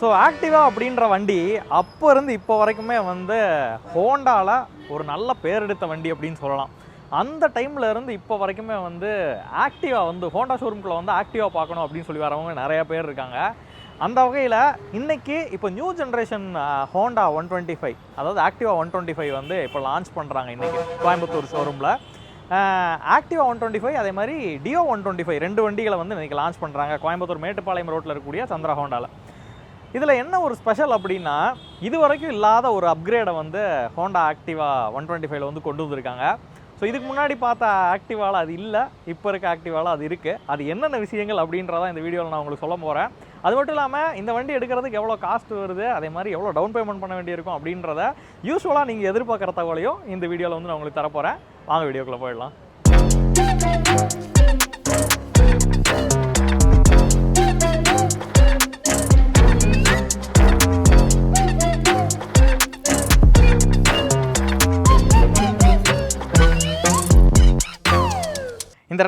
So ஆக்டிவா அப்படின்ற வண்டி அப்போ இருந்து இப்போ வரைக்குமே வந்து ஹோண்டாவில் ஒரு நல்ல பேர் எடுத்த வண்டி அப்படின்னு சொல்லலாம். அந்த டைமில் இருந்து இப்போ வரைக்குமே வந்து ஆக்டிவா வந்து ஹோண்டா ஷோரூம்குள்ளே வந்து ஆக்டிவா பார்க்கணும் அப்படின்னு சொல்லி வரவங்க நிறைய பேர் இருக்காங்க. அந்த வகையில் இன்றைக்கி இப்போ new generation Honda one twenty five அதாவது ஆக்டிவா ஒன் டுவெண்ட்டி ஃபைவ் வந்து இப்போ லான்ச் பண்ணுறாங்க இன்றைக்கி கோயம்புத்தூர் ஷோரூமில் ஆக்டிவா ஒன் டுவெண்ட்டி ஃபைவ் அதே மாதிரி டியோ ஒன் டுவெண்ட்டி ஃபைவ் ரெண்டு வண்டிகளை வந்து இன்றைக்கி லான்ச் பண்ணுறாங்க கோயம்புத்தூர் மேட்டுப்பாளையம் ரோட்டில் இருக்கக்கூடிய சந்திரா ஹோண்டாவில் இதில் என்ன ஒரு ஸ்பெஷல் அப்படின்னா இது வரைக்கும் இல்லாத ஒரு அப்கிரேடை வந்து ஹோண்டா ஆக்டிவா ஒன் டுவெண்ட்டி ஃபைவ்ல வந்து கொண்டு வந்திருக்காங்க. ஸோ இதுக்கு முன்னாடி பார்த்த ஆக்டிவாவில் அது இல்லை இப்போ இருக்க ஆக்டிவாவில் அது இருக்குது அது என்னென்ன விஷயங்கள் அப்படின்றதான் இந்த வீடியோவில் நான் உங்களுக்கு சொல்ல போகிறேன் அது மட்டும் இல்லாமல் இந்த வண்டி எடுக்கிறதுக்கு எவ்வளோ காஸ்ட் வருது அதே மாதிரி எவ்வளோ டவுன் பேமெண்ட் பண்ண வேண்டியிருக்கும் அப்படின்றத யூஸ்வலாக நீங்கள் எதிர்பார்க்குற தகவலையும் இந்த வீடியோவில் வந்து நான் உங்களுக்கு தரப்போகிறேன் வாங்க வீடியோக்குள்ளே போயிடலாம்.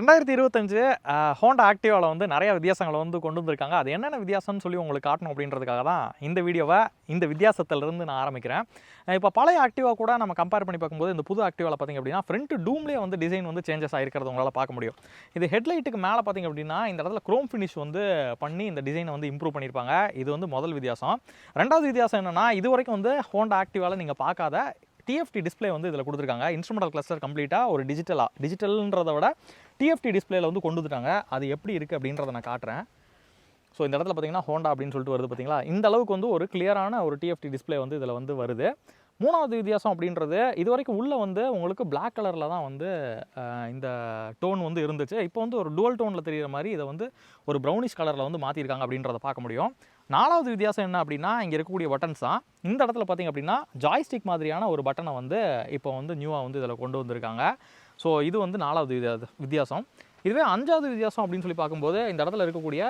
ரெண்டாயிரத்தி இருபத்தஞ்சு ஹோண்டா ஆக்டிவாவில் வந்து நிறைய வித்தியாசங்களை வந்து கொண்டு வந்திருக்காங்க. அது என்னென்ன வித்தியாசம்னு சொல்லி உங்களுக்கு காட்டணும் அப்படின்றதுக்காக தான் இந்த வீடியோவை இந்த வித்தியாசத்திலிருந்து நான் ஆரம்பிக்கிறேன். இப்போ பழைய ஆக்டிவா கூட நம்ம கம்பேர் பண்ணி பார்க்கும்போது இந்த புது ஆக்டிவாவில் பார்த்திங்க அப்படின்னா ஃப்ரண்ட் டூம்லேயே வந்து டிசைன் வந்து சேஞ்சஸ் ஆகிருக்கிறது உங்களால் பார்க்க முடியும். இது ஹெட்லைட்டுக்கு மேலே பார்த்திங்க அப்படின்னா இந்த இடத்துல க்ரோம் ஃபினிஷ் வந்து பண்ணி இந்த டிசைனை வந்து இம்ப்ரூவ் பண்ணியிருப்பாங்க. இது வந்து முதல் வித்தியாசம். ரெண்டாவது வித்தியாசம் என்னென்னா இது வரைக்கும் வந்து ஹோண்டா ஆக்டிவாவில் நீங்கள் பார்க்காத டிஎஃப்டி டிஸ்ப்ளே வந்து இதில் கொடுத்துருக்காங்க. இன்ஸ்ட்ருமெண்டல் கிளஸ்டர் கம்ப்ளீட்டாக ஒரு டிஜிட்டலாக டிஜிட்டல்ன்றதை விட டிஎஃப்டி டிஸ்பிளேயில் வந்து கொண்டு வந்துட்டாங்க. அது எப்படி இருக்குது அப்படின்றத நான் காட்டுறேன். ஸோ இந்த இடத்துல பார்த்தீங்கன்னா ஹோண்டா அப்படின்னு சொல்லிட்டு வருது பார்த்தீங்களா இந்த அளவுக்கு வந்து ஒரு கிளியரான ஒரு டிஎஃப்டி டிஸ்ப்ளே வந்து இதில் வந்து வருது. மூணாவது வித்தியாசம் அப்படின்றது இது வரைக்கும் உள்ளே வந்து உங்களுக்கு பிளாக் கலரில் தான் வந்து இந்த டோன் வந்து இருந்துச்சு. இப்போ வந்து ஒரு டுவல் டோனில் தெரிகிற மாதிரி இதை வந்து ஒரு ப்ரௌனிஷ் கலரில் வந்து மாற்றிருக்காங்க அப்படின்றத பார்க்க முடியும். நாலாவது வித்தியாசம் என்ன அப்படின்னா இங்கே இருக்கக்கூடிய பட்டன்ஸ் தான். இந்த இடத்துல பார்த்தீங்க அப்படின்னா ஜாய்ஸ்டிக் மாதிரியான ஒரு பட்டனை வந்து இப்போ வந்து நியூவாக வந்து இதில் கொண்டு வந்திருக்காங்க. ஸோ இது வந்து நாலாவது வித்தியாசம். இதுவே அஞ்சாவது வித்தியாசம் அப்படின்னு சொல்லி பார்க்கும்போது இந்த இடத்துல இருக்கக்கூடிய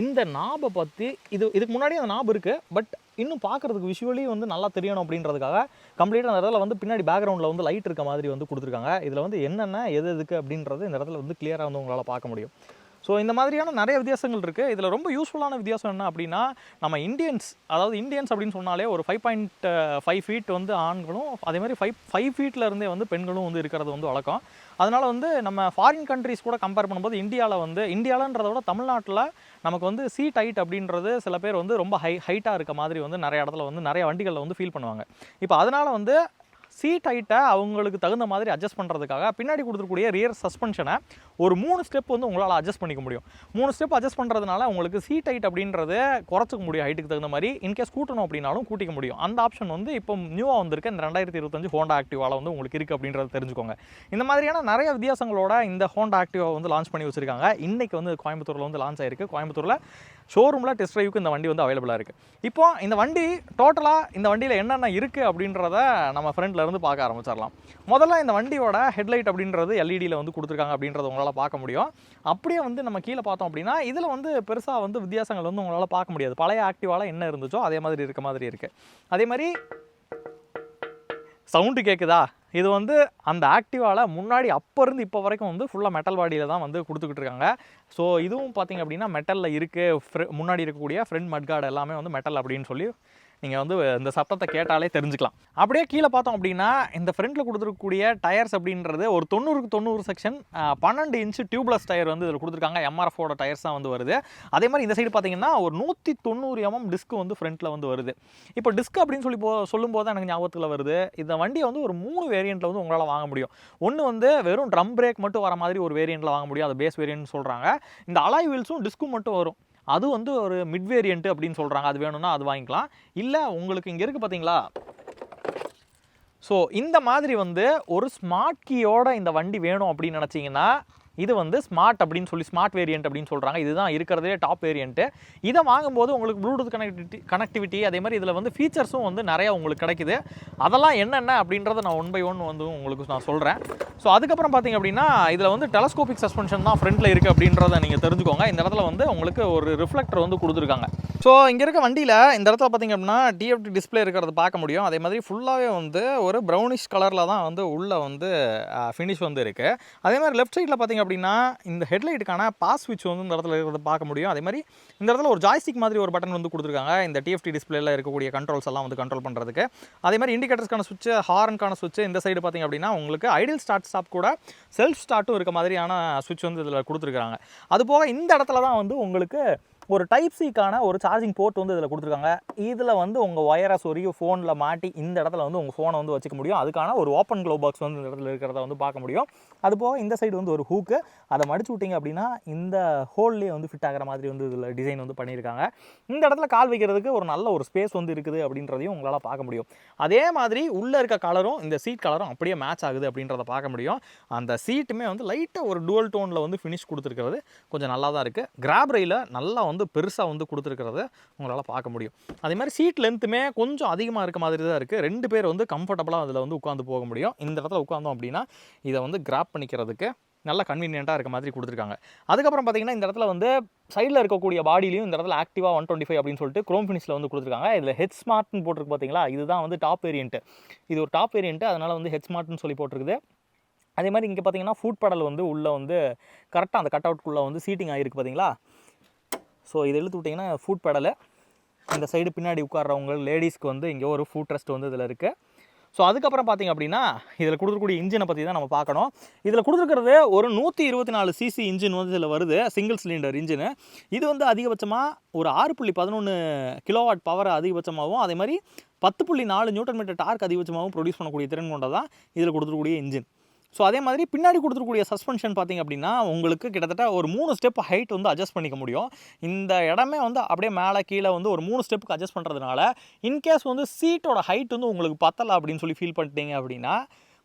இந்த நாபை பற்றி இது இதுக்கு முன்னாடி அந்த நாப் இருக்குது பட் இன்னும் பார்க்குறதுக்கு விஷுவலி வந்து நல்லா தெரியணும் அப்படின்றதுக்காக கம்ப்ளீட்டாக அந்த இடத்துல வந்து பின்னாடி பேக்ரவுண்டில் வந்து லைட் இருக்க மாதிரி வந்து கொடுத்துருக்காங்க. இதில் வந்து என்னென்ன எது எதுக்கு அப்படின்றது இந்த இடத்துல வந்து கிளியராக வந்து உங்களால் பார்க்க முடியும். ஸோ இந்த மாதிரியான நிறைய வித்தியாசங்கள் இருக்குது இதில் ரொம்ப யூஸ்ஃபுல்லான வித்தியாசம் என்ன அப்படின்னா நம்ம இந்தியன்ஸ் அதாவது இந்தியன்ஸ் அப்படின்னு சொன்னாலே ஒரு ஃபைவ் பாயிண்ட் ஃபைவ் ஃபீட் வந்து ஆண்களும் அதே மாதிரி ஃபைவ் ஃபைவ் ஃபீட்டில் இருந்தே வந்து பெண்களும் வந்து இருக்கிறது வந்து வழக்கம். அதனால் வந்து நம்ம ஃபாரின் கண்ட்ரிஸ் கூட கம்பேர் பண்ணும்போது இந்தியாவில் வந்து இந்தியாவிலன்றத விட தமிழ்நாட்டில் நமக்கு வந்து சீட் ஹைட் அப்படின்றது சில பேர் வந்து ரொம்ப ஹை ஹைட்டாக இருக்க மாதிரி வந்து நிறைய இடத்துல வந்து நிறைய வண்டிகளில் வந்து ஃபீல் பண்ணுவாங்க. இப்போ அதனால் வந்து சீட் ஹைட்டை அவங்களுக்கு தகுந்த மாதிரி அட்ஜஸ்ட் பண்ணுறதுக்காக பின்னாடி கொடுத்துருக்கூடிய ரியர் சஸ்பென்ஷனை ஒரு மூணு ஸ்டெப் வந்து உங்களால் அட்ஜஸ்ட் பண்ணிக்க முடியும். மூணு ஸ்டெப் அட்ஜஸ்ட் பண்ணுறதுனால உங்களுக்கு சீட் ஹைட் அப்படின்றது குறைச்சிக்க முடியும். ஹைட்டுக்கு தகுந்த மாதிரி இன்கேஸ் கூட்டணும் அப்படின்னாலும் கூட்டிக்க முடியும். அந்த ஆப்ஷன் வந்து இப்போ நியூவாக வந்திருக்க. இந்த ரெண்டாயிரத்தி இருபத்தஞ்சு ஹோண்டா ஆக்டிவாவில் வந்து உங்களுக்கு இருக்குது அப்படின்றத தெரிஞ்சுக்கோங்க. இந்த மாதிரியான நிறைய வித்தியாசங்களோட இந்த ஹோண்டா ஆக்டிவா வந்து லான்ச் பண்ணி வச்சுருக்காங்க. இன்றைக்கி வந்து கோயம்புத்தூரில் வந்து லான்ச் ஆயிருக்கு. கோயம்புத்தூரில் ஷோரூமில் டெஸ்ட் ட்ரைவுக்கு இந்த வண்டி வந்து அவைலபிளாக இருக்குது இப்போ இந்த வண்டி டோட்டலாக இந்த வண்டியில் என்னென்ன இருக்குது அப்படின்றத நம்ம ஃப்ரெண்ட்லேருந்து பார்க்க ஆரம்பிச்சிடலாம். முதல்ல இந்த வண்டியோட ஹெட்லைட் அப்படின்றது எல்இடியில் வந்து கொடுத்துருக்காங்க அப்படின்றத உங்களால் பார்க்க முடியும். அப்படியே வந்து நம்ம கீழே பார்த்தோம் அப்படின்னா இதில் வந்து பெருசாக வந்து வித்தியாசங்கள் வந்து உங்களால் பார்க்க முடியாது. பழைய ஆக்டிவாவில் என்ன இருந்துச்சோ அதே மாதிரி இருக்க மாதிரி இருக்குது அதே மாதிரி சவுண்டு கேட்குதா இது வந்து அந்த ஆக்டிவாவில் முன்னாடி அப்போ இருந்து இப்போ வரைக்கும் வந்து ஃபுல்லாக மெட்டல் பாடியில் தான் வந்து கொடுத்துக்கிட்டு இருக்காங்க ஸோ இதுவும் பார்த்திங்க அப்படின்னா மெட்டலில் இருக்குது முன்னாடி இருக்கக்கூடிய ஃப்ரண்ட் மட்கார்டு எல்லாமே வந்து மெட்டல் அப்படின்னு சொல்லி நீங்கள் வந்து இந்த சத்தத்தை கேட்டாலே தெரிஞ்சுக்கலாம். அப்படியே கீழே பார்த்தோம் அப்படின்னா இந்த ஃப்ரண்ட்டில் கொடுத்துருக்கக்கூடிய டயர்ஸ் அப்படின்றது ஒரு தொண்ணூறுக்கு தொண்ணூறு செக்ஷன் பன்னெண்டு இன்ச்சு டியூப்லெஸ் டயர் வந்து இதில் கொடுத்துருக்காங்க. எம்ஆர்எஃபோட டயர்ஸ் தான் வந்து வருது. அதே மாதிரி இந்த சைடு பார்த்தீங்கன்னா ஒரு நூற்றி தொண்ணூறு mm எம்எம் டிஸ்க் வந்து ஃப்ரண்ட்டில் வந்து வருது. இப்போ டிஸ்க் அப்படின்னு சொல்லி போ சொல்லும்போது தான் எனக்கு ஞாபகத்தில் வருது. இந்த வண்டியை வந்து ஒரு மூணு வேரியண்ட்டில் வந்து உங்களால் வாங்க முடியும். ஒன்று வந்து வெறும் ட்ரம் பிரேக் மட்டும் வர மாதிரி ஒரு வேரியண்ட்டில் வாங்க முடியும். அது பேஸ் வேரியன்ட் சொல்கிறாங்க இந்த அலாய் வீல்ஸும் டிஸ்க்கும் மட்டும் வரும். அது வந்து ஒரு மிட் வேரியண்ட் அப்படின்னு சொல்கிறாங்க அது வேணும்னா அது வாங்கிக்கலாம். இல்லை உங்களுக்கு இங்கே இருக்குது பார்த்தீங்களா ஸோ இந்த மாதிரி வந்து ஒரு ஸ்மார்ட் கீயோட இந்த வண்டி வேணும் அப்படின்னு நினச்சிங்கன்னா இது வந்து ஸ்மார்ட் அப்படின்னு சொல்லி ஸ்மார்ட் வேரியன்ட் அப்படின்னு சொல்கிறாங்க இதுதான் இருக்கிறதே டாப் வேரியண்ட்டு இதை வாங்கும்போது உங்களுக்கு ப்ளூடூத் கனெக்டிவிட்டி கனெக்டிவிட்டி அதே மாதிரி இதில் வந்து ஃபீச்சர்ஸும் வந்து நிறையா உங்களுக்கு கிடைக்குது. அதெல்லாம் என்னென்ன அப்படின்றத நான் ஒன் பை ஒன் வந்து உங்களுக்கு நான் சொல்கிறேன் ஸோ அதுக்கப்புறம் பார்த்தீங்க அப்படின்னா இதில் வந்து டெலஸ்கோபிக் சஸ்பென்ஷன் தான் ஃப்ரண்ட்டில் இருக்குது அப்படின்றத நீங்கள் தெரிஞ்சுக்கோங்க. இந்த இடத்துல வந்து உங்களுக்கு ஒரு ரிஃப்ளெக்டர் வந்து கொடுத்துருக்காங்க. ஸோ இங்கே இருக்க வண்டியில் இந்த இடத்துல பார்த்தீங்க அப்படின்னா டிஎஃப்டி டிஸ்ப்ளே இருக்கிறத பார்க்க முடியும். அதே மாதிரி ஃபுல்லாகவே வந்து ஒரு ப்ரௌனிஷ் கலரில் தான் வந்து உள்ளே வந்து ஃபினிஷ் வந்து இருக்குது அதே மாதிரி லெஃப்ட் சைடில் பார்த்தீங்க அப்படின்னா இந்த ஹெட்லைட்டுக்கான பாஸ் ஸ்விட்ச் வந்து இந்த இடத்துல இருக்கிறத பார்க்க முடியும். அதே மாதிரி இந்த இடத்துல ஒரு ஜாய்ஸ்டிக் மாதிரி ஒரு பட்டன் வந்து கொடுத்துருக்காங்க. இந்த டிஎஃப்டி டிஸ்பிளேல இருக்கக்கூடிய கண்ட்ரோல்ஸ் எல்லாம் வந்து கண்ட்ரோல் பண்ணுறதுக்கு அதே மாதிரி இண்டிகேட்டர்ஸ்க்கான சுவிட்ச் ஹார்னுக்கான சுவிட்ச் இந்த சைடு பார்த்தீங்க அப்படின்னா உங்களுக்கு ஐடியல் ஸ்டார்ட் ஸ்டாப் கூட செல்ஃப் ஸ்டார்ட்டும் இருக்க மாதிரியான சுவிட்ச் வந்து இதில் கொடுத்துருக்காங்க. அது போக இந்த இடத்துல தான் வந்து உங்களுக்கு ஒரு டைப் சிக்கான ஒரு சார்ஜிங் போர்ட் வந்து இதில் கொடுத்துருக்காங்க. இதில் வந்து உங்கள் ஒயரை சொருகி ஃபோனில் மாட்டி இந்த இடத்துல வந்து உங்கள் ஃபோனை வந்து வச்சுக்க முடியும். அதுக்கான ஒரு ஓப்பன் க்ளோ பாக்ஸ் வந்து இந்த இடத்துல இருக்கிறத வந்து பார்க்க முடியும். அது போக இந்த சைடு வந்து ஒரு ஹூக்கு அதை மடிச்சு விட்டிங்க அப்படின்னா இந்த ஹோல்லேயே வந்து ஃபிட் ஆகிற மாதிரி வந்து இதில் டிசைன் வந்து பண்ணியிருக்காங்க. இந்த இடத்துல கால் வைக்கிறதுக்கு ஒரு நல்ல ஒரு ஸ்பேஸ் வந்து இருக்குது அப்படின்றதையும் உங்களால் பார்க்க முடியும். அதே மாதிரி உள்ளே இருக்க கலரும் இந்த சீட் கலரும் அப்படியே மேட்ச் ஆகுது அப்படின்றத பார்க்க முடியும். அந்த சீட்டுமே வந்து லைட்டாக ஒரு டுவல் டோனில் வந்து ஃபினிஷ் கொடுத்துருக்கிறது கொஞ்சம் நல்லா தான் இருக்குது கிராப் நல்லா வந்து பெருசாக வந்து கொடுத்துருக்கிறத உங்களால் பார்க்க முடியும். அதே மாதிரி சீட் லென்த்துமே கொஞ்சம் அதிகமாக இருக்க மாதிரி தான் இருக்குது ரெண்டு பேர் வந்து கம்ஃபர்டபுளாக அதில் வந்து உட்காந்து போக முடியும். இந்த இடத்துல உட்காந்தோம் அப்படின்னா இதை வந்து கிராப் பண்ணிக்கிறதுக்கு நல்ல கன்வீனியண்ட்டாக இருக்க மாதிரி கொடுத்துருக்காங்க. அதுக்கப்புறம் பார்த்தீங்கன்னா இந்த இடத்துல வந்து சைடில் இருக்கக்கூடிய பாடியிலையும் இந்த இடத்துல ஆக்டிவா ஒன் டுவெண்ட்டி ஃபைவ் அப்படின்னு சொல்லிட்டு க்ரோம் ஃபினிஷில் வந்து கொடுத்துருக்காங்க. இதில் ஹெட் ஸ்மார்ட்னு போட்டிருக்கு பார்த்தீங்களா இதுதான் வந்து டாப் வேரியன்ட் இது ஒரு டாப் வேரியன்ட் அதனால் வந்து ஹெட் ஸ்மார்ட்னு சொல்லி போட்டிருக்குது. அதே மாதிரி இங்கே பார்த்தீங்கன்னா ஃபுட் படல் வந்து உள்ளே வந்து கரெக்டாக அந்த கட் அவுட்குள்ளே வந்து சீட்டிங் ஆகிருக்கு பார்த்தீங்களா ஸோ இதை இழுத்து விட்டிங்கன்னா ஃபுட் பெடலை. இந்த சைடு பின்னாடி உட்கார்றவங்க லேடிஸ்க்கு வந்து இங்கே ஒரு ஃபுட் ரெஸ்ட் வந்து இதில் இருக்குது ஸோ அதுக்கப்புறம் பார்த்தீங்க அப்படின்னா இதில் கொடுத்துருக்கூடிய இன்ஜினை பற்றி தான் நம்ம பார்க்கணும். இதில் கொடுத்துருக்கிறது ஒரு நூற்றி இருபத்தி நாலு சிசி இன்ஜின் வந்து இதில் வருது சிங்கிள் சிலிண்டர் இன்ஜினு இது வந்து அதிகபட்சமாக ஒரு ஆறு புள்ளி பதினொன்று கிலோவாட் பவர் அதிகபட்சமாகவும் அதே மாதிரி பத்து புள்ளி நாலு நியூட்டன் மீட்டர் டார்க் அதிகபட்சமாகவும் ப்ரொடியூஸ் பண்ணக்கூடிய திறன் கொண்டதான் இதில் கொடுத்துருக்கூடிய இன்ஜின் ஸோ அதே மாதிரி பின்னாடி கொடுத்துருக்கூடிய சஸ்பென்ஷன் பார்த்திங்க அப்படின்னா உங்களுக்கு கிட்டத்தட்ட ஒரு மூணு ஸ்டெப் ஹைட் வந்து அட்ஜஸ்ட் பண்ணிக்க முடியும். இந்த இடமே வந்து அப்படியே மேலே கீழே வந்து ஒரு மூணு ஸ்டெப்புக்கு அட்ஜஸ்ட் பண்ணுறதுனால இன்கேஸ் வந்து சீட்டோட ஹைட் வந்து உங்களுக்கு பத்தலை அப்படின்னு சொல்லி ஃபீல் பண்ணிட்டீங்க அப்படின்னா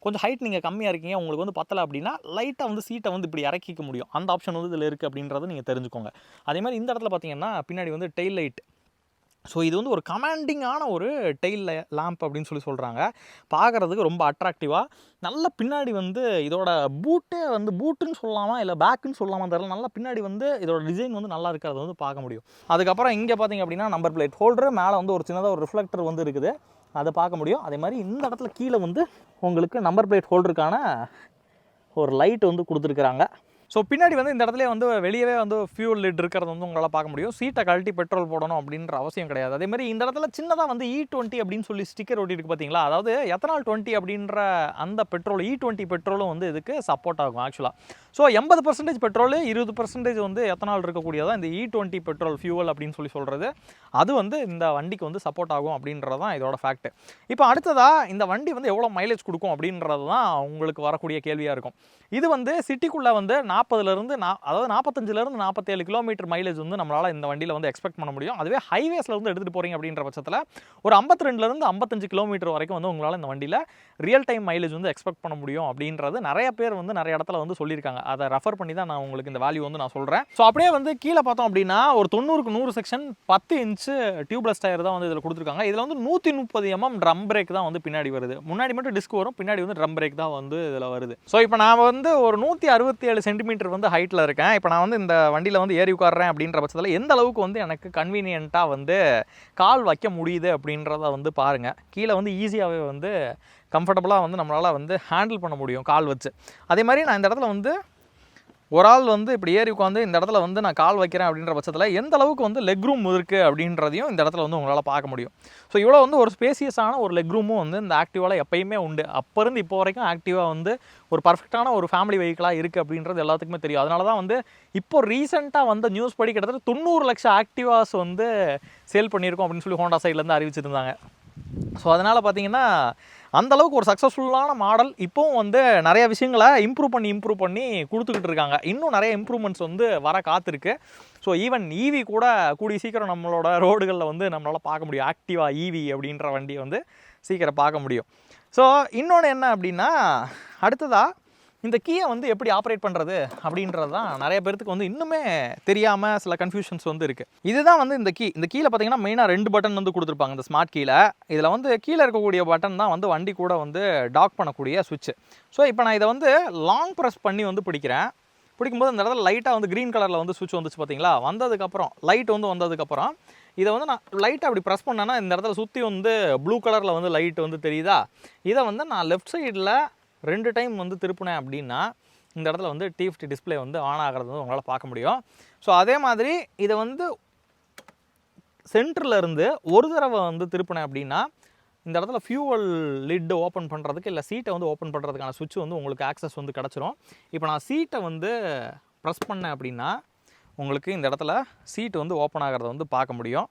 கொஞ்சம் ஹைட் நீங்கள் கம்மியாக இருக்கீங்க உங்களுக்கு வந்து பத்தலை அப்படின்னா லைட்டாக வந்து சீட்டை வந்து இப்படி இறக்கிக்க முடியும். அந்த ஆப்ஷன் வந்து இதில் இருக்குது அப்படின்றத நீங்கள் தெரிஞ்சுக்கோங்க. அதே மாதிரி இந்த இடத்துல பார்த்தீங்கன்னா பின்னாடி வந்து டெய்ல் லைட் ஸோ இது வந்து ஒரு கமாண்டிங்கான ஒரு டெய்ல் லேம்ப் அப்படின்னு சொல்லி சொல்கிறாங்க பார்க்குறதுக்கு ரொம்ப அட்ராக்டிவாக நல்ல பின்னாடி வந்து இதோட பூட்டே வந்து பூட்டுன்னு சொல்லலாமா இல்லை பேக்குன்னு சொல்லலாமா தெரியல. நல்லா பின்னாடி வந்து இதோட டிசைன் வந்து நல்லா இருக்கிறத வந்து பார்க்க முடியும். அதுக்கப்புறம் இங்கே பார்த்தீங்க அப்படின்னா நம்பர் பிளேட் ஹோல்டர் மேலே வந்து ஒரு சின்னதாக ஒரு ரிஃப்ளெக்டர் வந்து இருக்குது. அதை பார்க்க முடியும். அதே மாதிரி இந்த இடத்துல கீழே வந்து உங்களுக்கு நம்பர் பிளேட் ஹோல்டருக்கான ஒரு லைட் வந்து கொடுத்துருக்குறாங்க. ஸோ பின்னாடி வந்து இந்த இடத்துல வந்து வெளியவே வந்து ஃபியூல் லிட் இருக்கிறது வந்து உங்களால் பார்க்க முடியும். சீட்டை கழட்டி பெட்ரோல் போடணும் அப்படின்ற அவசியம் கிடையாது. அதே மாதிரி இந்த இடத்துல சின்னதாக வந்து e இ டுவெண்ட்டி அப்படின்னு சொல்லி ஸ்டிக்கர் ஓட்டிருக்கு பார்த்தீங்களா அதாவது எத்தனால் டுவெண்ட்டி அப்படின்ற அந்த பெட்ரோல் இ டுவெண்ட்டி பெட்ரோலும் வந்து இதுக்கு சப்போர்ட் ஆகும் ஆக்சுவலாக ஸோ எண்பது பர்சன்டேஜ் பெட்ரோல் இருபது பர்சன்டேஜ் வந்து எத்தனால் இருக்கக்கூடியதான் இந்த இ டுவெண்ட்டி பெட்ரோல் ஃபியூவல் அப்படின்னு சொல்லி சொல்கிறது அது வந்து இந்த வண்டிக்கு வந்து சப்போர்ட் ஆகும் அப்படின்றது தான் இதோட ஃபேக்ட் இப்போ அடுத்ததாக இந்த வண்டி வந்து எவ்வளோ மைலேஜ் கொடுக்கும் அப்படின்றது தான் உங்களுக்கு வரக்கூடிய கேள்வியாக இருக்கும். இது வந்து சிட்டிக்குள்ளே வந்து நாற்பதுலேருந்து நா அதாவது நாற்பத்தஞ்சிலேருந்து நாற்பத்தேழு கிலோமீட்டர் மைலேஜ் வந்து நம்மளால் இந்த வண்டியில் வந்து எக்ஸ்பெக்ட் பண்ண முடியும். அதுவே ஹைவேஸில் வந்து எடுத்துகிட்டு போகிறீங்க அப்படின்ற பட்சத்தில் ஒரு ஐம்பத்தி ரெண்டுலேருந்து ஐம்பத்தஞ்சு கிலோமீட்டர் வரைக்கும் வந்து உங்களால் இந்த வண்டியில் ரியல் டைம் மைலேஜ் வந்து எக்ஸ்பெக்ட் பண்ண முடியும் அப்படின்றது நிறைய பேர் வந்து நிறைய இடத்துல வந்து சொல்லியிருக்காங்க. அதை ரெஃபர் பண்ணி தான் நான் உங்களுக்கு இந்த வேல்யூ வந்து நான் சொல்கிறேன் ஸோ அப்படியே வந்து கீழே பார்த்தோம் அப்படின்னா ஒரு தொண்ணூறுக்கு நூறு செக்ஷன் பத்து இன்ச்சு டியூப்லெஸ் டயர் தான் வந்து இதில் கொடுத்துருக்காங்க. இதில் வந்து நூற்றி முப்பது எம்எம் ட்ரம் பிரேக் தான் வந்து பின்னாடி வருது. முன்னாடி மட்டும் டிஸ்க் வரும் பின்னாடி வந்து ட்ரம் பிரேக் தான் வந்து இதில் வருது. ஸோ இப்போ நான் வந்து ஒரு நூற்றி அறுபத்தி ஏழு சென்டிமீட்டர் வந்து ஹைட்டில் இருக்கேன். இப்போ நான் வந்து இந்த வண்டியில் வந்து ஏறி உட்காடுறேன் அப்படின்ற பட்சத்தில் எந்த அளவுக்கு வந்து எனக்கு கன்வீனியண்ட்டாக வந்து கால் வைக்க முடியுது அப்படின்றத வந்து பாருங்கள் கீழே வந்து ஈஸியாகவே வந்து கம்ஃபர்டபுளாக வந்து நம்மளால் வந்து ஹேண்டில் பண்ண முடியும் கால் வச்சு. அதே மாதிரி நான் இந்த இடத்துல வந்து ஒரு ஆள் வந்து இப்படி ஏறி உட்காந்து இந்த இடத்துல வந்து நான் கால் வைக்கிறேன் அப்படின்ற பட்சத்தில் எந்த அளவுக்கு வந்து லெக் ரூம் இருக்குது அப்படின்றதையும் இந்த இடத்துல வந்து உங்களால் பார்க்க முடியும். ஸோ இவ்வளோ வந்து ஒரு ஸ்பேசியஸான ஒரு லெக் ரூமும் வந்து இந்த ஆக்டிவாவில் எப்பயுமே உண்டு. அப்போ இருந்து இப்போ வரைக்கும் ஆக்டிவாக வந்து ஒரு பர்ஃபெக்டான ஒரு ஃபேமிலி வெஹிக்கிளாக இருக்குது அப்படின்றது எல்லாத்துக்குமே தெரியும். அதனால தான் வந்து இப்போ ரீசெண்டாக வந்த நியூஸ் படி கிட்டத்தட்ட தொண்ணூறு லட்சம் ஆக்டிவாஸ் வந்து சேல் பண்ணியிருக்கோம் அப்படின்னு சொல்லி ஹோண்டா சைட்லேருந்து அறிவிச்சிருந்தாங்க. ஸோ அதனால் பார்த்தீங்கன்னா அந்த அளவுக்கு ஒரு சக்ஸஸ்ஃபுல்லான மாடல் இப்போவும் வந்து நிறைய விஷயங்களை இம்ப்ரூவ் பண்ணி இம்ப்ரூவ் பண்ணி கொடுத்துக்கிட்டு இருக்காங்க. இன்னும் நிறைய இம்ப்ரூவ்மெண்ட்ஸ் வந்து வர காத்திருக்கு. ஸோ ஈவன் ஈவி கூட கூடிய சீக்கிரம் நம்மளோட ரோடுகளில் வந்து நம்மளால் பார்க்க முடியும். ஆக்டிவா ஈவி அப்படின்ற வண்டியை வந்து சீக்கிரம் பார்க்க முடியும். ஸோ இன்னொன்று என்ன அப்படின்னா அடுத்ததாக இந்த கீயை வந்து எப்படி ஆப்ரேட் பண்ணுறது அப்படின்றது தான் நிறைய பேர்த்துக்கு வந்து இன்னுமே தெரியாமல் சில கன்ஃபியூஷன்ஸ் வந்து இருக்குது இதுதான் வந்து இந்த கீ இந்த கீழே பார்த்தீங்கன்னா மெயினாக ரெண்டு பட்டன் வந்து கொடுத்துருப்பாங்க இந்த ஸ்மார்ட் கீழே இதில் வந்து கீழே இருக்கக்கூடிய பட்டன் தான் வந்து வண்டி கூட வந்து டாக் பண்ணக்கூடிய சுவிட்ச் ஸோ இப்போ நான் இதை வந்து லாங் ப்ரெஸ் பண்ணி வந்து பிடிக்கிறேன். பிடிக்கும்போது இந்த இடத்துல லைட்டாக வந்து க்ரீன் கலரில் வந்து சுவிட்ச் வந்துச்சு பார்த்தீங்களா வந்ததுக்கப்புறம் லைட் வந்து வந்ததுக்கப்புறம் இதை வந்து நான் லைட்டாக அப்படி ப்ரெஸ் பண்ணேன்னா இந்த இடத்துல சுற்றி வந்து ப்ளூ கலரில் வந்து லைட் வந்து தெரியுதா? இதை வந்து நான் லெஃப்ட் சைடில் ரெண்டு டைம் வந்து திருப்பினேன் அப்படின்னா இந்த இடத்துல வந்து டிஎஃப்டி டிஸ்ப்ளே வந்து ஆன் ஆகிறது வந்து உங்களால் பார்க்க முடியும். ஸோ அதே மாதிரி இதை வந்து சென்டரில் இருந்து ஒரு தடவை வந்து திருப்பினேன் அப்படின்னா இந்த இடத்துல ஃபியூவல் லிட்டு ஓப்பன் பண்ணுறதுக்கு இல்லை சீட்டை வந்து ஓப்பன் பண்ணுறதுக்கான சுவிட்ச் வந்து உங்களுக்கு ஆக்சஸ் வந்து கிடச்சிரும். இப்போ நான் சீட்டை வந்து ப்ரெஸ் பண்ணேன் அப்படின்னா உங்களுக்கு இந்த இடத்துல சீட்டு வந்து ஓப்பன் ஆகிறத வந்து பார்க்க முடியும்.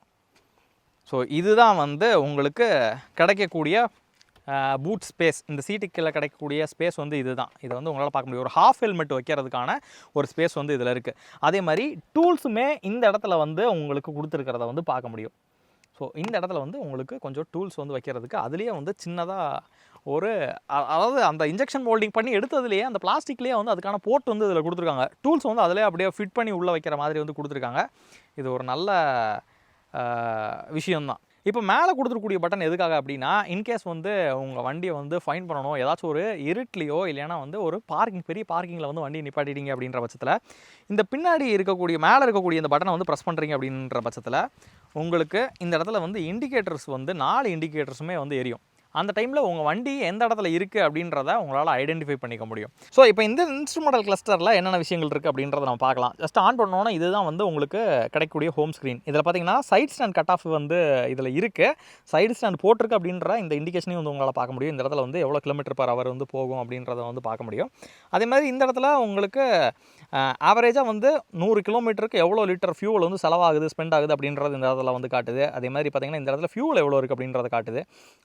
ஸோ இதுதான் வந்து உங்களுக்கு கிடைக்கக்கூடிய பூட் ஸ்பேஸ் இந்த சீட்டுக்கு கீழே கிடைக்கக்கூடிய ஸ்பேஸ் வந்து இதுதான். இதை வந்து உங்களால் பார்க்க முடியும். ஒரு ஹாஃப் ஹெல்மெட் வைக்கிறதுக்கான ஒரு ஸ்பேஸ் வந்து இதில் இருக்குது அதே மாதிரி டூல்ஸுமே இந்த இடத்துல வந்து உங்களுக்கு கொடுத்துருக்கிறத வந்து பார்க்க முடியும். ஸோ இந்த இடத்துல வந்து உங்களுக்கு கொஞ்சம் டூல்ஸ் வந்து வைக்கிறதுக்கு அதுலேயே வந்து சின்னதாக ஒரு அதாவது அந்த இன்ஜெக்ஷன் மோல்டிங் பண்ணி எடுத்ததுலேயே அந்த பிளாஸ்டிக்லேயே வந்து அதுக்கான போர்ட் வந்து இதில் கொடுத்துருக்காங்க. டூல்ஸ் வந்து அதிலே அப்படியே ஃபிட் பண்ணி உள்ளே வைக்கிற மாதிரி வந்து கொடுத்துருக்காங்க. இது ஒரு நல்ல விஷயம்தான். இப்போ மேலே கொடுத்துருக்கூடிய பட்டன் எதுக்காக அப்படின்னா இன்கேஸ் வந்து உங்கள் வண்டியை வந்து ஃபைன் பண்ணணும் ஏதாச்சும் ஒரு இருட்லேயோ இல்லைன்னா வந்து ஒரு பார்க்கிங் பெரிய பார்க்கிங்கில் வந்து வண்டியை நிப்பாட்டிட்டீங்க அப்படின்ற பட்சத்தில் இந்த பின்னாடி இருக்கக்கூடிய மேலே இருக்கக்கூடிய இந்த பட்டனை வந்து ப்ரெஸ் பண்ணுறீங்க அப்படின்ற பட்சத்தில் உங்களுக்கு இந்த இடத்துல வந்து இண்டிகேட்டர்ஸ் வந்து நாலு இண்டிகேட்டர்ஸுமே வந்து எரியும். அந்த டைமில் உங்கள் வண்டி எந்த இடத்துல இருக்குது அப்படின்றத உங்களால் ஐடென்டிஃபை பண்ணிக்க முடியும். ஸோ இப்போ இந்த இன்ஸ்ட்ருமெண்டல் கிளஸ்டரில் என்னென்ன விஷயங்கள் இருக்குது அப்படின்றத நம்ம பார்க்கலாம். ஜஸ்ட் ஆன் பண்ணோன்னா இதுதான் வந்து உங்களுக்கு கிடைக்கக்கூடிய ஹோம் ஸ்க்ரீன் இதில் பார்த்தீங்கன்னா சைட் ஸ்டாண்ட் கட் ஆஃப் வந்து இதில் இருக்குது சைடு ஸ்டாண்ட் போட்டிருக்கு அப்படின்ற இந்த இண்டிகேஷனையும் வந்து உங்களால் பார்க்க முடியும். இந்த இடத்துல வந்து எவ்வளோ கிலோமீட்டர் பர் அவர் வந்து போகும் அப்படின்றத வந்து பார்க்க முடியும். அதே மாதிரி இந்த இடத்துல உங்களுக்கு ஆவரேஜாக வந்து நூறு கிலோமீட்டருக்கு எவ்வளோ லிட்டர் ஃபியூவல் வந்து செலவாகுது ஸ்பெண்ட் ஆகுது அப்படின்றது இந்த இடத்துல வந்து காட்டுது. அதே மாதிரி பார்த்தீங்கன்னா இந்த இடத்துல ஃபியூவல் எவ்வளோ இருக்குது அப்படின்றத காட்டுது.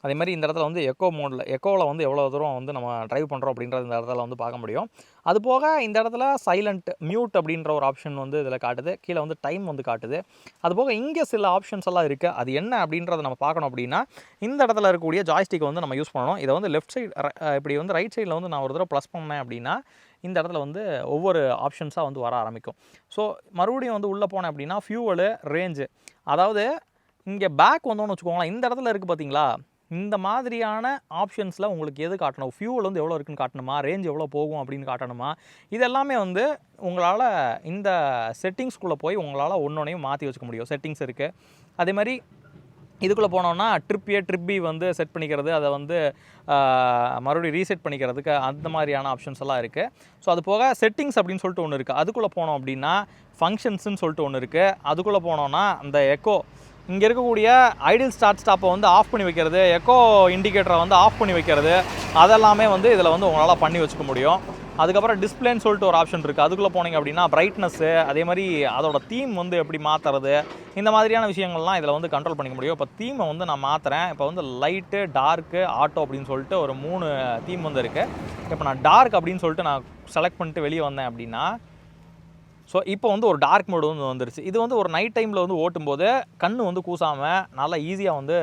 அதே மாதிரி இந்த இடத்துல வந்து எக்கோ மோடில் எக்கோவில் வந்து எவ்வளோ தூரம் வந்து நம்ம ட்ரைவ் பண்ணுறோம் அப்படின்றது இந்த இடத்துல வந்து பார்க்க முடியும். அது போக இந்த இடத்துல சைலண்ட் மியூட் அப்படின்ற ஒரு ஆப்ஷன் வந்து இதில் காட்டுது. கீழே வந்து டைம் வந்து காட்டுது. அது போக இங்கே சில ஆப்ஷன்ஸ் எல்லாம் இருக்குது அது என்ன அப்படின்றத நம்ம பார்க்கணும் அப்படின்னா இந்த இடத்துல இருக்கக்கூடிய ஜாய்ஸ்டிக் வந்து நம்ம யூஸ் பண்ணணும். இதை வந்து லெஃப்ட் சைடு இப்படி வந்து ரைட் சைடில் வந்து நான் ஒரு தடவை ப்ளஸ் பண்ணேன் அப்படின்னா இந்த இடத்துல வந்து ஒவ்வொரு ஆப்ஷன்ஸாக வந்து வர ஆரம்பிக்கும். ஸோ மறுபடியும் வந்து உள்ளே போனேன் அப்படின்னா ஃபியூவலு ரேஞ்சு அதாவது இங்கே பேக் வந்தோன்னு வச்சுக்கோங்களேன் இந்த இடத்துல இருக்குது பார்த்தீங்களா இந்த மாதிரியான ஆப்ஷன்ஸில் உங்களுக்கு எது காட்டணும்? ஃபியூவல் வந்து எவ்வளோ இருக்குன்னு காட்டணுமா? ரேஞ்ச் எவ்வளோ போகும் அப்படின்னு காட்டணுமா? இது எல்லாமே வந்து உங்களால் இந்த செட்டிங்ஸ்குள்ளே போய் உங்களால் ஒன்றொன்னையும் மாற்றி வச்சுக்க முடியும். செட்டிங்ஸ் இருக்குது அதே மாதிரி இதுக்குள்ளே போனோம்னா ட்ரிப் ஏ ட்ரிப் பி வந்து செட் பண்ணிக்கிறது அதை வந்து மறுபடியும் ரீசெட் பண்ணிக்கிறதுக்கு அந்த மாதிரியான ஆப்ஷன்ஸ் எல்லாம் இருக்குது ஸோ அது போக செட்டிங்ஸ் அப்படின்னு சொல்லிட்டு ஒன்று இருக்குது அதுக்குள்ளே போனோம் அப்படின்னா ஃபங்க்ஷன்ஸ்னு சொல்லிட்டு ஒன்று இருக்குது அதுக்குள்ளே போனோம்னா அந்த எக்கோ இங்கே இருக்கக்கூடிய ஐடில் ஸ்டார்ட் ஸ்டாப்பை வந்து ஆஃப் பண்ணி வைக்கிறது எக்கோ இண்டிகேட்டரை வந்து ஆஃப் பண்ணி வைக்கிறது அதெல்லாமே வந்து இதில் வந்து உங்களால் பண்ணி வச்சுக்க முடியும். அதுக்கப்புறம் டிஸ்பிளேன்னு சொல்லிட்டு ஒரு ஆப்ஷன் இருக்குது அதுக்குள்ளே போனீங்க அப்படின்னா பிரைட்னஸ்ஸு அதே மாதிரி அதோட தீம் வந்து எப்படி மாற்றுறது இந்த மாதிரியான விஷயங்கள்லாம் இதில் வந்து கண்ட்ரோல் பண்ணிக்க முடியும். இப்போ தீமை வந்து நான் மாற்றுறேன் இப்போ வந்து லைட்டு டார்க்கு ஆட்டோ அப்படின்னு சொல்லிட்டு ஒரு மூணு தீம் வந்து இருக்குது இப்போ நான் டார்க் அப்படின்னு சொல்லிட்டு நான் செலக்ட் பண்ணிட்டு வெளியே வந்தேன் அப்படின்னா ஸோ இப்போ வந்து ஒரு டார்க் மோடு வந்து வந்துருச்சு. இது வந்து ஒரு நைட் டைமில் வந்து ஓட்டும்போது கண் வந்து கூசாமல் நல்லா ஈஸியாக வந்து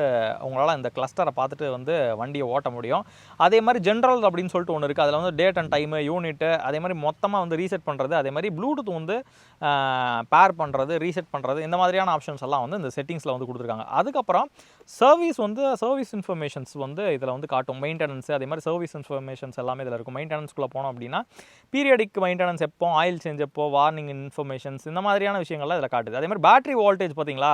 உங்களால் இந்த கிளஸ்டரை பார்த்துட்டு வந்து வண்டியை ஓட்ட முடியும். அதே மாதிரி ஜென்ரல் அப்படின்னு சொல்லிட்டு ஒன்று இருக்குது அதில் வந்து டேட் அண்ட் டைமு யூனிட்டு அதே மாதிரி மொத்தமாக வந்து ரீசெட் பண்ணுறது அதே மாதிரி ப்ளூடூத் வந்து பேர் பண்ணுறது ரீசெட் பண்ணுறது இந்த மாதிரியான ஆப்ஷன்ஸ் எல்லாம் வந்து இந்த செட்டிங்ஸில் வந்து கொடுத்துருக்காங்க. அதுக்கப்புறம் சர்வீஸ் வந்து சர்வீஸ் இன்ஃபர்மேஷன்ஸ் வந்து இதில் வந்து காட்டும். மெயின்டெனன்ஸ் அதே மாதிரி சர்வீஸ் இன்ஃபர்மேஷன்ஸ் எல்லாமே இதில் இருக்கும். மெயின்டெனன்ஸ்குள்ளே போனோம் அப்படின்னா பீரியடிக் மெயின்டெனன்ஸ் எப்போ ஆயில் சேஞ்ச் எப்போ வார்னிங் இன்ஃபர்மேஷன்ஸ் இந்த மாதிரியான விஷயங்கள்லாம் இதில் காட்டுது. அதே மாதிரி பேட்டரி வோல்டேஜ் பார்த்தீங்களா?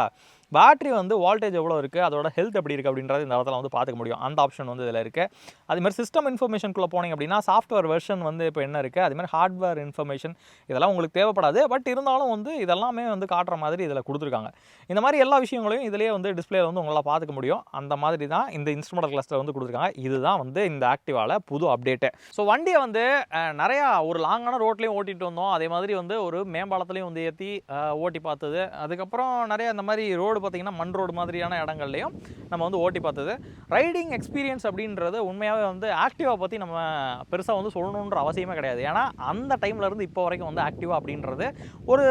பேட்டரி வந்து வோல்டேஜ் எவ்வளோ இருக்குது அதோட ஹெல்த் எப்படி இருக்குது அப்படின்றது இந்த இடத்துல வந்து பார்த்துக்க முடியும். அந்த ஆப்ஷன் வந்து இதில் இருக்குது அதுமாதிரி சிஸ்டம் இன்ஃபர்மேஷனுக்குள்ளே போனீங்க அப்படின்னா சாஃப்ட்வேர் வெர்ஷன் வந்து இப்போ என்ன இருக்குது அதுமாதிரி ஹார்ட்வேர் இன்ஃபர்மேஷன் இதெல்லாம் உங்களுக்கு தேவைப்படாது. பட் இருந்தாலும் வந்து இதெல்லாமே வந்து காட்டுற மாதிரி இதில் கொடுத்துருக்காங்க. இந்த மாதிரி எல்லா விஷயங்களையும் இதிலேயே வந்து டிஸ்பிளே வந்து உங்களால் பார்த்துக்க முடியும். அந்த மாதிரி தான் இந்த இன்ஸ்ட்ருமெண்டல் கிளஸ்டர் வந்து கொடுத்துருக்காங்க. இதுதான் வந்து இந்த ஆக்டிவால புது அப்டேட்டு ஸோ வண்டியை வந்து நிறையா ஒரு லாங்கான ரோட்லேயும் ஓட்டிட்டு வந்தோம். அதே மாதிரி வந்து ஒரு மேம்பாலத்துலேயும் வந்து ஏற்றி ஓட்டி பார்த்தது. அதுக்கப்புறம் நிறைய இந்த மாதிரி ரோடு பார்த்தீங்கன்னா மண் ரோடு மாதிரியான இடங்கள்லையும் நம்ம வந்து ஓட்டி பார்த்தது. ரைடிங் எக்ஸ்பீரியன்ஸ் அப்படின்றது உண்மையாகவே வந்து ஆக்டிவா பற்றி நம்ம பெருசாக வந்து சொல்லணுன்ற அவசியமே கிடையாது. ஏன்னா அந்த டைம்லேருந்து இப்போ வரைக்கும் வந்து ஆக்டிவா அப்படின்றது ஒரு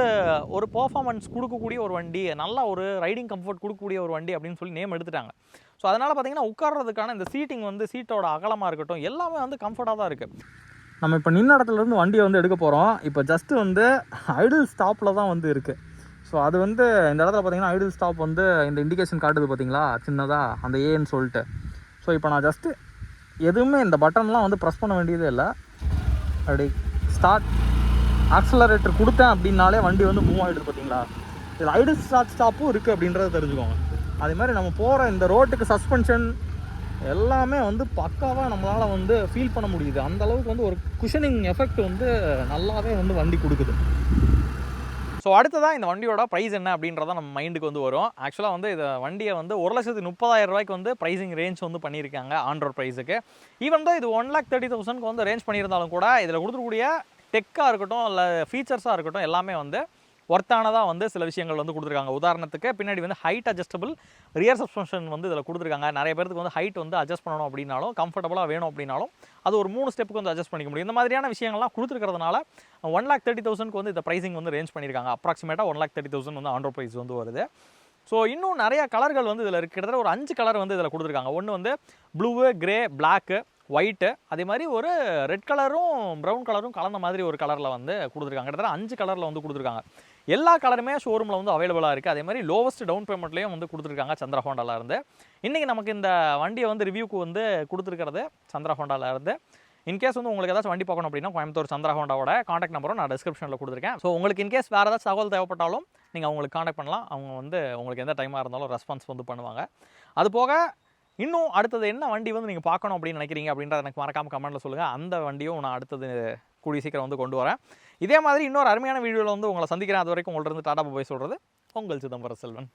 ஒரு பர்ஃபார்மன்ஸ் கொடுக்கக்கூடிய ஒரு வண்டி நல்ல ஒரு ரைடிங் கம்ஃபர்ட் கொடுக்கக்கூடிய ஒரு வண்டி அப்படின்னு சொல்லி நேம் எடுத்துட்டாங்க. ஸோ அதனால் பார்த்தீங்கன்னா உட்கார்றதுக்கான இந்த சீட்டிங் வந்து சீட்டோட அகலமாக இருக்கட்டும் எல்லாமே வந்து கம்ஃபர்ட்டாக தான் இருக்குது நம்ம இப்போ நின்ன இடத்துல இருந்து வண்டியை வந்து எடுக்க போகிறோம் இப்போ ஜஸ்ட்டு வந்து ஐடில் ஸ்டாப்பில் தான் வந்து இருக்குது ஸோ அது வந்து இந்த இடத்துல பார்த்தீங்கன்னா ஐடில் ஸ்டாப் வந்து இந்த இண்டிகேஷன் காட்டுது பார்த்தீங்களா? சின்னதாக அந்த ஏன்னு சொல்லிட்டு. ஸோ இப்போ நான் ஜஸ்ட்டு எதுவுமே இந்த பட்டன்லாம் வந்து ப்ரெஸ் பண்ண வேண்டியதே இல்லை. அப்படி ஸ்டார்ட் ஆக்சலரேட்டர் கொடுத்தேன் அப்படின்னாலே வண்டி வந்து மூவ் ஆகிடுது பார்த்தீங்களா? இதில் ஐடு ஸ்டார்ட் ஸ்டாப்பும் இருக்குது அப்படின்றத தெரிஞ்சுக்கோங்க. அதே மாதிரி நம்ம போகிற இந்த ரோட்டுக்கு சஸ்பென்ஷன் எல்லாமே வந்து பக்காவாக நம்மளால் வந்து ஃபீல் பண்ண முடியுது. அந்த அளவுக்கு வந்து ஒரு குஷனிங் எஃபெக்ட் வந்து நல்லாவே வந்து வண்டி கொடுக்குது. ஸோ அடுத்ததாக இந்த வண்டியோட ப்ரைஸ் என்ன அப்படின்றத நம்ம மைண்டுக்கு வந்து வரும். ஆக்சுவலாக வந்து இந்த வண்டியை வந்து ஒரு லட்சத்து முப்பதாயிரம் ரூபாய்க்கு வந்து ப்ரைஸிங் ரேஞ்ச் வந்து பண்ணியிருக்காங்க ஆண்ட்ராய்ட் ப்ரைஸுக்கு ஈவன் தான் இது ஒன் லேக் தேர்ட்டி தௌசண்ட்க்கு வந்து ரேஞ்ச் பண்ணியிருந்தாலும் கூட இதில் கொடுத்துருக்கூடிய டெக்காக இருக்கட்டும் இல்லை ஃபீச்சர்ஸாக இருக்கட்டும் எல்லாமே வந்து ஒர்த்தானதாக வந்து சில விஷயங்கள் வந்து கொடுத்துருக்காங்க. உதாரணத்துக்கு பின்னாடி வந்து ஹைட் அட்ஜஸ்டபிள் ரியர் சஸ்பென்ஷன் வந்து இதில் கொடுத்துருக்காங்க. நிறைய பேருக்கு வந்து ஹைட் வந்து அட்ஜஸ்ட் பண்ணணும் அப்படின்னாலும் கம்ஃபர்டபுளாக வேணும் அப்படின்னாலும் அது ஒரு மூணு ஸ்டெப்புக்கு வந்து அட்ஜஸ்ட் பண்ணிக்க முடியும். இந்த மாதிரியான விஷயங்கள்லாம் கொடுத்துருக்கிறதுனால ஒன் லேக் தேர்ட்டி தௌசண்ட்க்கு வந்து இந்த ப்ரைஸிங் வந்து ரேஞ்ச் பண்ணியிருக்காங்க. அப்ராக்சிமேட்டாக ஒன் லேக் தேர்ட்டி தௌசண்ட் வந்து ஆண்ட்ரோ ப்ரைஸ் வந்து வருது. ஸோ இன்னும் நிறைய கலர்கள் வந்து இதில் இருக்கு. கிட்டத்தட்ட ஒரு அஞ்சு கலர் வந்து இதில் கொடுத்துருக்காங்க. ஒன்று வந்து ப்ளூவு கிரே பிளாக்கு ஒயிட்டு அதே மாதிரி ஒரு ரெட் கலரும் ப்ரௌன் கலரும் கலந்த மாதிரி ஒரு கலரில் வந்து கொடுத்துருக்காங்க. கிட்டத்தட்ட அஞ்சு கலரில் வந்து கொடுத்துருக்காங்க. எல்லா கலருமே ஷோரூமில் வந்து அவைலபிளாக இருக்குது அதே மாதிரி லோவஸ்ட் டவுன் பேமெண்ட்லேயும் வந்து கொடுத்துருக்காங்க சந்திரா ஹோண்டாவில் இருந்து. இன்றைக்கி நமக்கு இந்த வண்டியை வந்து ரிவ்யூக்கு வந்து கொடுத்துருக்கிறது சந்திரா ஹோண்டாவில் இருந்து இன்கேஸ் வந்து உங்களுக்கு ஏதாச்சும் வண்டி பார்க்கணும் அப்படின்னா கோயம்புத்தூர் சந்திரா ஹோண்டாவோட காண்டாக்ட் நம்பரும் நான் டிஸ்கிரிப்ஷனில் கொடுத்துருக்கேன். ஸோ உங்களுக்கு இன்கேஸ் வேறு ஏதாச்சும் தகவல் தேவைப்பட்டாலும் நீங்கள் அவங்களுக்கு காண்டாக்ட் பண்ணலாம். அவங்க வந்து உங்களுக்கு எந்த டைமாக இருந்தாலும் ரெஸ்பான்ஸ் வந்து பண்ணுவாங்க. அது போக இன்னும் அடுத்தது என்ன வண்டி வந்து நீங்கள் பார்க்கணும் அப்படின்னு நினைக்கிறீங்க அப்படின்றத எனக்கு மறக்காமல் கமெண்ட்டில் சொல்லுங்கள் அந்த வண்டியும் நான் அடுத்தது கூடிய சீக்கிரம் வந்து கொண்டு வரேன். இதே மாதிரி இன்னொரு அருமையான வீடியோவில் வந்து உங்களை சந்திக்கிறேன். அது வரைக்கும் உங்கள்கிட்ட இருந்து டாடா போய் சொல்கிறது உங்கள் சிதம்பரம் செல்வன்.